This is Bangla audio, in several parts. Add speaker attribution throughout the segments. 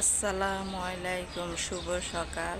Speaker 1: আসসালামু আলাইকুম, শুভ সকাল।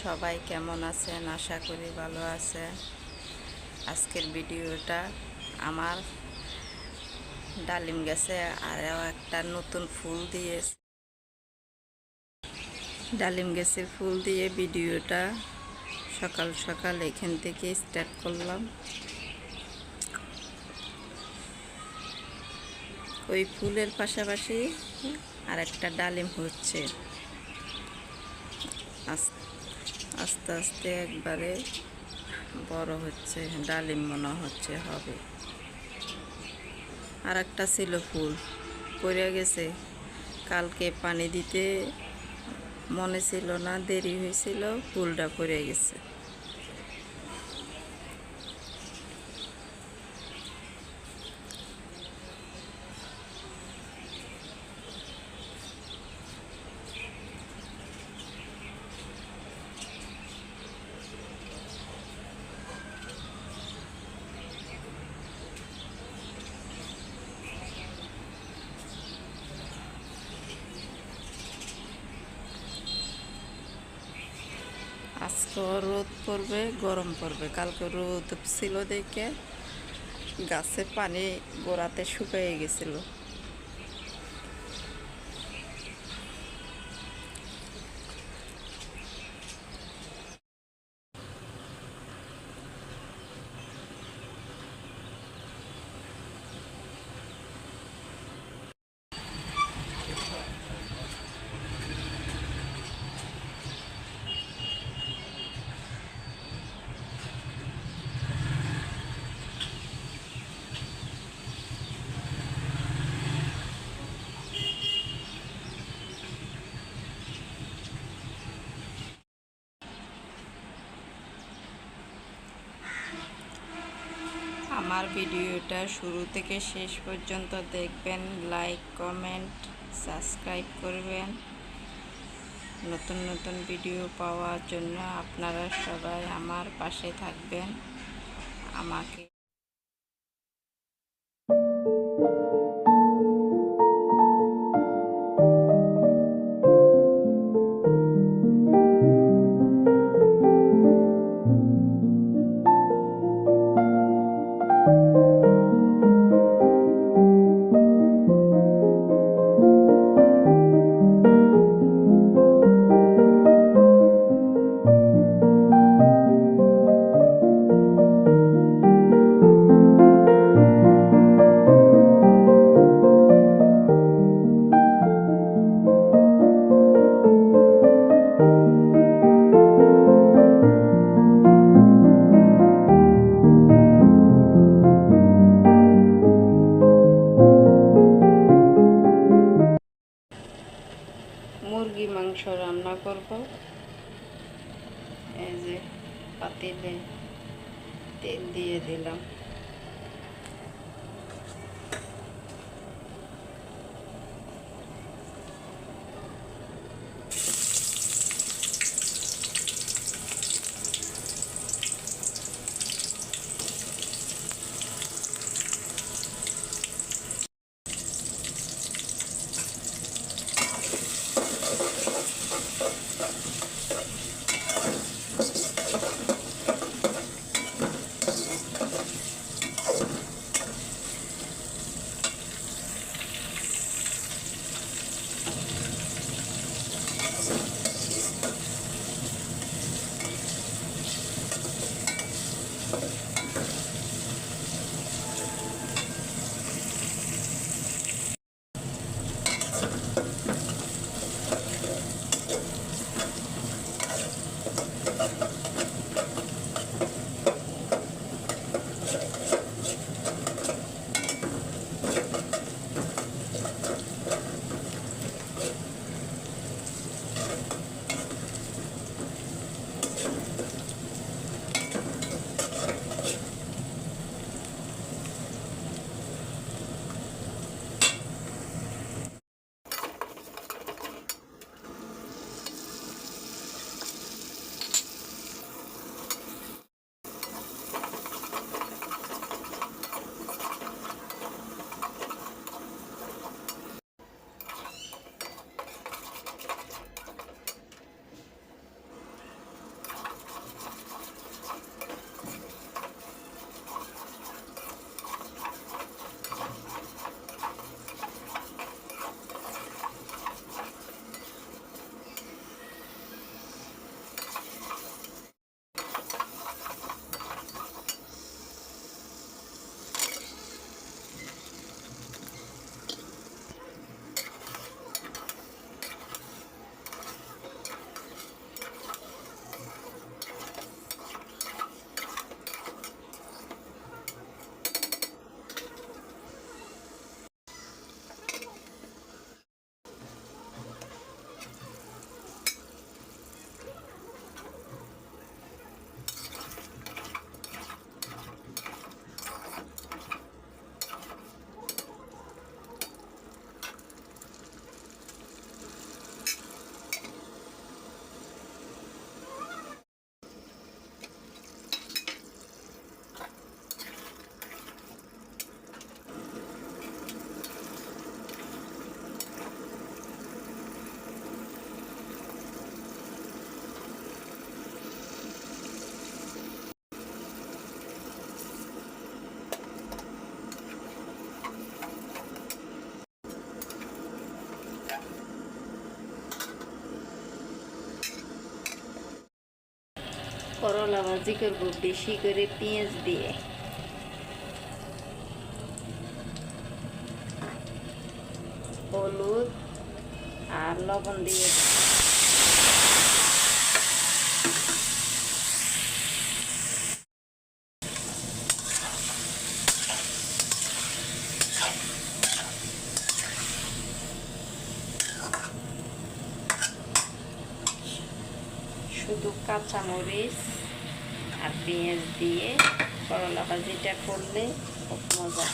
Speaker 1: সবাই কেমন আছেন? আশা করি ভালো আছে আজকের ভিডিওটা আমার ডালিম গাছে আরও একটা নতুন ফুল দিয়ে ডালিম গাছের ফুল দিয়ে ভিডিওটা সকাল সকাল এখান থেকে স্টার্ট করলাম। ওই ফুলের পাশাপাশি আর একটা ডালিম হচ্ছে। আস- আস্তে আস্তে একবারে বড় হচ্ছে, ডালিম মনে হচ্ছে হবে। আর একটা ছিল ফুল, পড়ে গেছে। কালকে পানি দিতে মনে ছিল না, দেরি হয়েছিল, ফুলটা পড়ে গেছে। আজকেও রোদ পড়বে গরম পড়বে। কালকে রোদ ছিল দেখে গাছে পানি গোড়াতে শুকিয়ে গেছিল। আমার ভিডিওটা শুরু থেকে শেষ পর্যন্ত দেখবেন লাইক কমেন্ট সাবস্ক্রাইব করবেন। নতুন নতুন ভিডিও পাওয়ার জন্য আপনারা সবাই আমার পাশে থাকবেন। আমাকে মুরগি মাংস রান্না করব। এই যে পাতিলে তেল দিয়ে দিলাম। করলা ভাজি করব বেশি করে পেঁয়াজ দিয়ে। হলুদ আর লবণ দিয়ে শুধু কাঁচামরিচ আর পেঁয়াজ দিয়ে করলা ভাজিটা করলে খুব মজা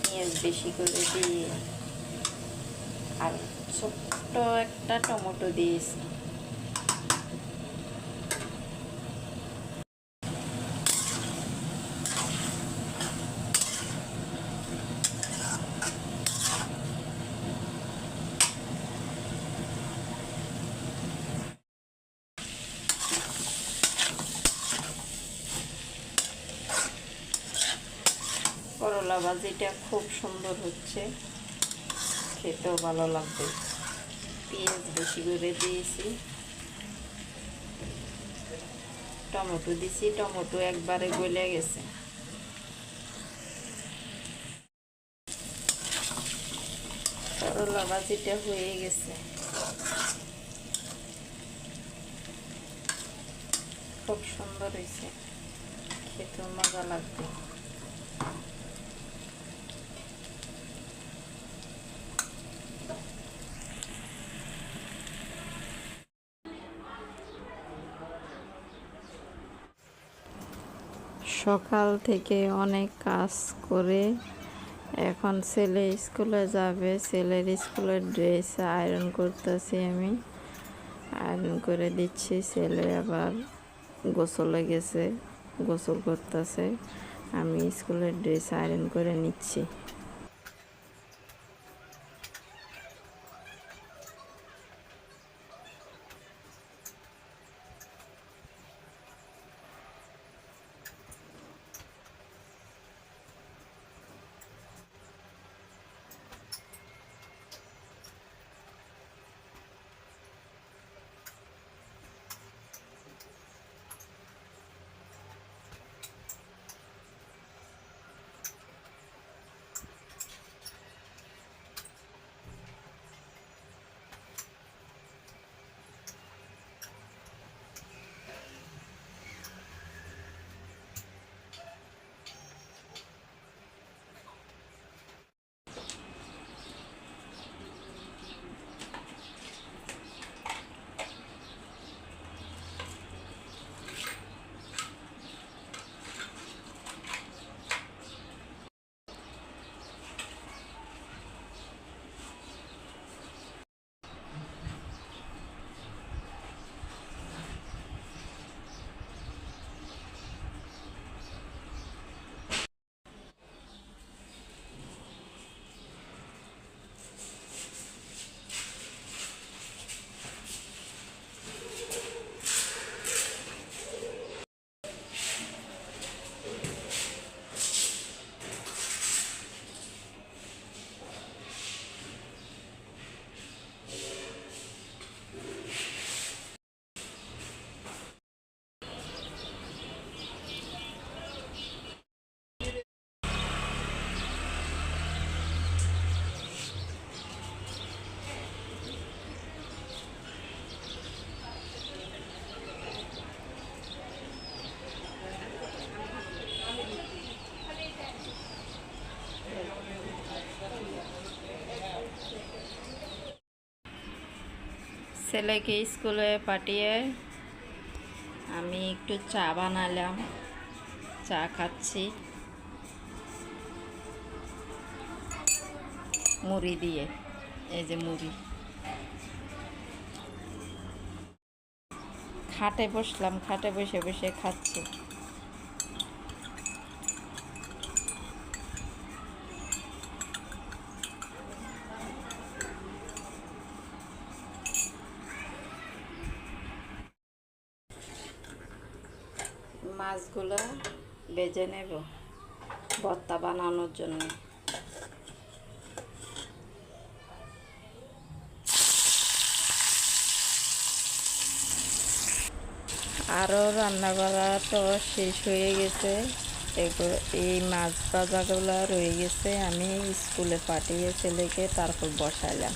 Speaker 1: পেঁয়াজ বেশি করে দিয়ে আর ছোট্ট একটা টমেটো দিয়েছি করলা ভাজিটা খুব সুন্দর হচ্ছে। খেতেও ভালো লাগবে। পেঁয়াজ বেশি করে দিয়েছি। টমেটো দিছি, টমেটো একবারে গলে গেছে। করলা ভাজিটা হয়ে গেছে। খুব সুন্দর হয়েছে। খেতে মজা লাগবে। সকাল থেকে অনেক কাজ করে এখন ছেলে স্কুলে যাবে। ছেলের স্কুলের ড্রেস আয়রন করতেছি আমি। আয়রন করে দিচ্ছি। ছেলে আবার গোসলে গেছে, গোসল করতেছে। আমি স্কুলের ড্রেস আয়রন করে নিচ্ছি। ছেলেকে স্কুলে পাঠিয়ে আমি একটু চা বানালাম। চা খাচ্ছি। মুড়ি দিয়ে, এই যে মুড়ি। খাটে বসলাম, খাটে বসে বসে খাচ্ছি। মাছগুলো বেজে নেব ভর্তা বানানোর জন্য। আরও রান্না করা তো শেষ হয়ে গেছে। এগুলো এই মাছ ভাজাগুলো রয়ে গেছে। আমি স্কুলে পাঠিয়ে ছেলেকে তারপর বসাইলাম।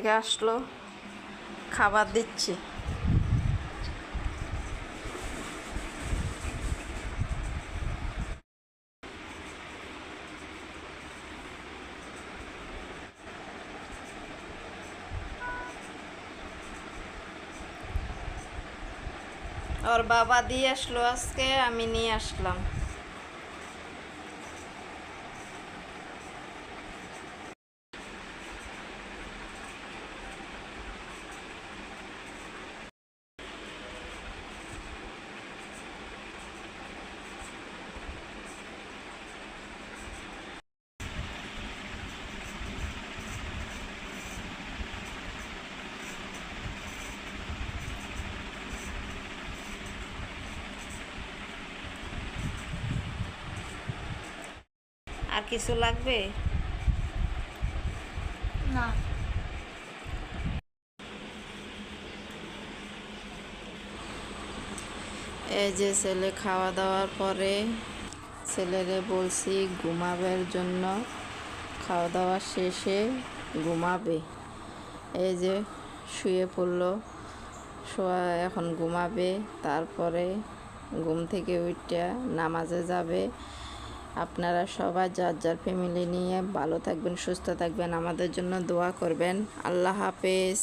Speaker 1: থেকে আসলো খাবার দিচ্ছি। ওর বাবা দিয়ে আসলো আজকে আমি নিয়ে আসলাম আর কিছু লাগবে?
Speaker 2: না।
Speaker 1: এই যে ছেলে খাওয়া দাওয়ার পরে ছেলেরে বলছি ঘুমাবের জন্য। খাওয়া দাওয়া শেষে ঘুমাবে। এই যে শুয়ে পড়ল। শোয়া এখন ঘুমাবে। তারপরে ঘুম থেকে উঠে নামাজে যাবে। আপনারা সবাই যার যার ফ্যামিলি নিয়ে ভালো থাকবেন, সুস্থ থাকবেন, আমাদের জন্য দোয়া করবেন। আল্লাহ হাফেজ।